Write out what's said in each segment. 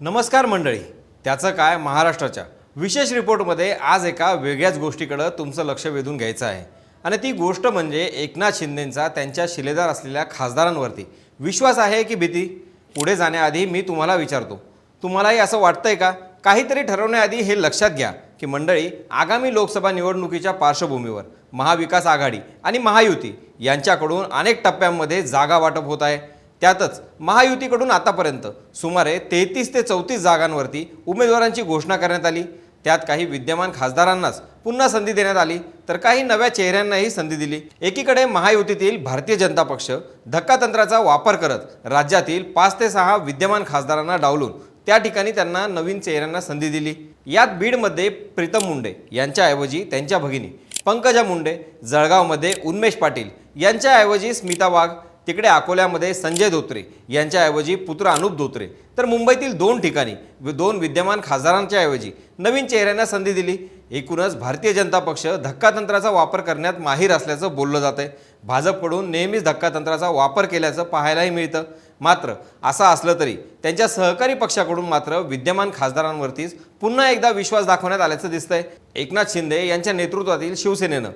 नमस्कार मंडळी. त्याचं काय? महाराष्ट्राच्या विशेष रिपोर्टमध्ये आज एका वेगळ्याच गोष्टीकडं तुमचं लक्ष वेधून घ्यायचं आहे. आणि ती गोष्ट म्हणजे एकनाथ शिंदेंचा त्यांच्या शिलेदार असलेल्या खासदारांवरती. विश्वास आहे की भीती? पुढे जाण्याआधी मी तुम्हाला विचारतो. तुम्हालाही असं वाटतंय का? काहीतरी ठरवण्याआधी हे लक्षात घ्या की मंडळी आगामी लोकसभा निवडणुकीच्या पार्श्वभूमीवर महाविकास आघाडी आणि महायुती यांच्याकडून अनेक टप्प्यांमध्ये जागा वाटप होत आहे. त्यातच महायुतीकडून आतापर्यंत सुमारे तेहतीस ते चौतीस जागांवरती उमेदवारांची घोषणा करण्यात आली. त्यात काही विद्यमान खासदारांनाच पुन्हा संधी देण्यात आली तर काही नव्या चेहऱ्यांनाही संधी दिली. एकीकडे महायुतीतील भारतीय जनता पक्ष धक्कातंत्राचा वापर करत राज्यातील पाच ते सहा विद्यमान खासदारांना डावलून त्या ठिकाणी त्यांना नवीन चेहऱ्यांना संधी दिली. यात बीडमध्ये प्रीतम मुंडे यांच्याऐवजी त्यांच्या भगिनी पंकजा मुंडे जळगावमध्ये उन्मेष पाटील यांच्याऐवजी स्मिता वाघ तिकडे अकोल्यामध्ये संजय धोत्रे यांच्याऐवजी पुत्र अनुप धोत्रे. तर मुंबईतील दोन ठिकाणी दोन विद्यमान खासदारांच्या ऐवजी नवीन चेहऱ्यांना संधी दिली. एकूणच भारतीय जनता पक्ष धक्कातंत्राचा वापर करण्यात माहीर असल्याचं बोललं जात आहे भाजपकडून नेहमीच धक्कातंत्राचा वापर केल्याचं पाहायलाही मिळतं. मात्र असं असलं तरी त्यांच्या सहकारी पक्षाकडून मात्र विद्यमान खासदारांवरतीच पुन्हा एकदा विश्वास दाखवण्यात आल्याचं दिसतंय. एकनाथ शिंदे यांच्या नेतृत्वातील शिवसेनेनं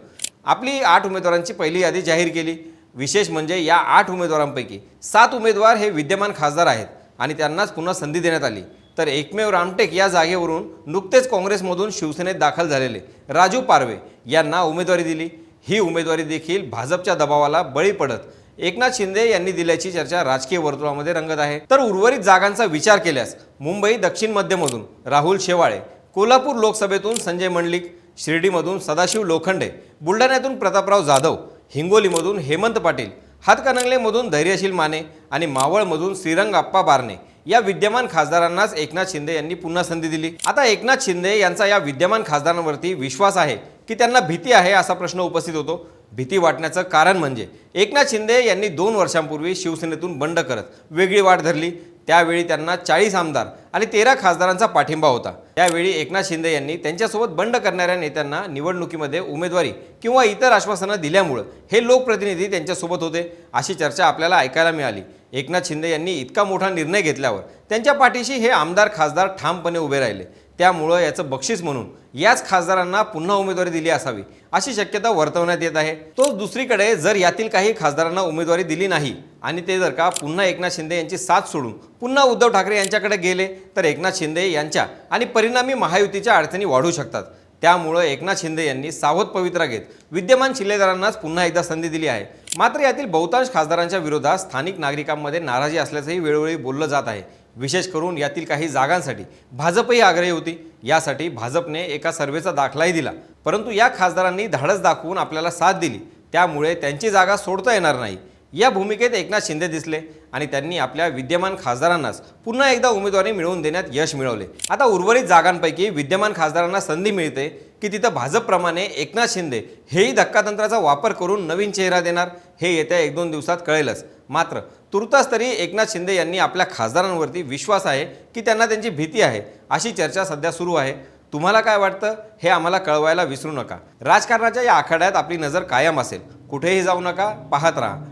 आपली आठ उमेदवारांची पहिली यादी जाहीर केली. विशेष म्हणजे या आठ उमेदवारांपैकी सात उमेदवार हे विद्यमान खासदार आहेत आणि त्यांनाच पुन्हा संधी देण्यात आली. तर एकमेव रामटेक या जागेवरून नुकतेच काँग्रेसमधून शिवसेनेत दाखल झालेले राजू पारवे यांना उमेदवारी दिली. ही उमेदवारी देखील भाजपच्या दबावाला बळी पडत एकनाथ शिंदे यांनी दिल्याची चर्चा राजकीय वर्तुळामध्ये रंगत आहे. तर उर्वरित जागांचा विचार केल्यास मुंबई दक्षिण मध्यमधून राहुल शेवाळे कोल्हापूर लोकसभेतून संजय मंडलिक शिर्डीमधून सदाशिव लोखंडे बुलढाण्यातून प्रतापराव जाधव हिंगोलीमधून हेमंत पाटील हातकणंगलेमधून धैर्यशील माने आणि मावळमधून श्रीरंग आप्पा बारणे या विद्यमान खासदारांनाच एकनाथ शिंदे यांनी पुन्हा संधी दिली. आता एकनाथ शिंदे यांचा या विद्यमान खासदारांवरती विश्वास आहे की त्यांना भीती आहे असा प्रश्न उपस्थित होतो. भीती वाटण्याचं कारण म्हणजे एकनाथ शिंदे यांनी दोन वर्षांपूर्वी शिवसेनेतून बंड करत वेगळी वाट धरली. त्यावेळी त्यांना चाळीस आमदार आणि तेरा खासदारांचा पाठिंबा होता. त्यावेळी एकनाथ शिंदे यांनी त्यांच्यासोबत बंड करणाऱ्या नेत्यांना निवडणुकीमध्ये उमेदवारी किंवा इतर आश्वासनं दिल्यामुळं हे लोकप्रतिनिधी त्यांच्यासोबत होते अशी चर्चा आपल्याला ऐकायला मिळाली. एकनाथ शिंदे यांनी इतका मोठा निर्णय घेतल्यावर त्यांच्या पाठीशी हे आमदार खासदार ठामपणे उभे राहिले. त्यामुळं याचं बक्षीस म्हणून याच खासदारांना पुन्हा उमेदवारी दिली असावी अशी शक्यता वर्तवण्यात येत आहे. तोच दुसरीकडे जर यातील काही खासदारांना उमेदवारी दिली नाही आणि ते जर का पुन्हा एकनाथ शिंदे यांची साथ सोडून पुन्हा उद्धव ठाकरे यांच्याकडे गेले तर एकनाथ शिंदे यांच्या आणि परिणामी महायुतीच्या अडचणी वाढू शकतात. त्यामुळं एकनाथ शिंदे यांनी सावध पवित्रा घेत विद्यमान शिल्लेदारांनाच पुन्हा एकदा संधी दिली आहे. मात्र यातील बहुतांश खासदारांच्या विरोधात स्थानिक नागरिकांमध्ये नाराजी असल्याचंही वेळोवेळी बोललं जात आहे. विशेष करून यातील काही जागांसाठी भाजपही आग्रही होती. यासाठी भाजपने एका सर्वेचा दाखलाही दिला. परंतु या खासदारांनी धाडस दाखवून आपल्याला साथ दिली. त्यामुळे त्यांची जागा सोडता येणार नाही. या भूमिकेत एकनाथ शिंदे दिसले आणि त्यांनी आपल्या विद्यमान खासदारांनाच पुन्हा एकदा उमेदवारी मिळवून देण्यात यश मिळवले. आता उर्वरित जागांपैकी विद्यमान खासदारांना संधी मिळते की तिथं भाजपप्रमाणे एकनाथ शिंदे हेही धक्कातंत्राचा वापर करून नवीन चेहरा देणार हे येत्या एक दोन दिवसात कळेलच. मात्र तुर्तास तरी एकनाथ शिंदे यांनी आपल्या खासदारांवरती विश्वास आहे की त्यांना त्यांची भीती आहे अशी चर्चा सध्या सुरू आहे. तुम्हाला काय वाटतं? हे आम्हाला कळवायला विसरू नका. राजकारणाच्या या आखाड्यात आपली नजर कायम असेल. कुठेही जाऊ नका पाहत राहा.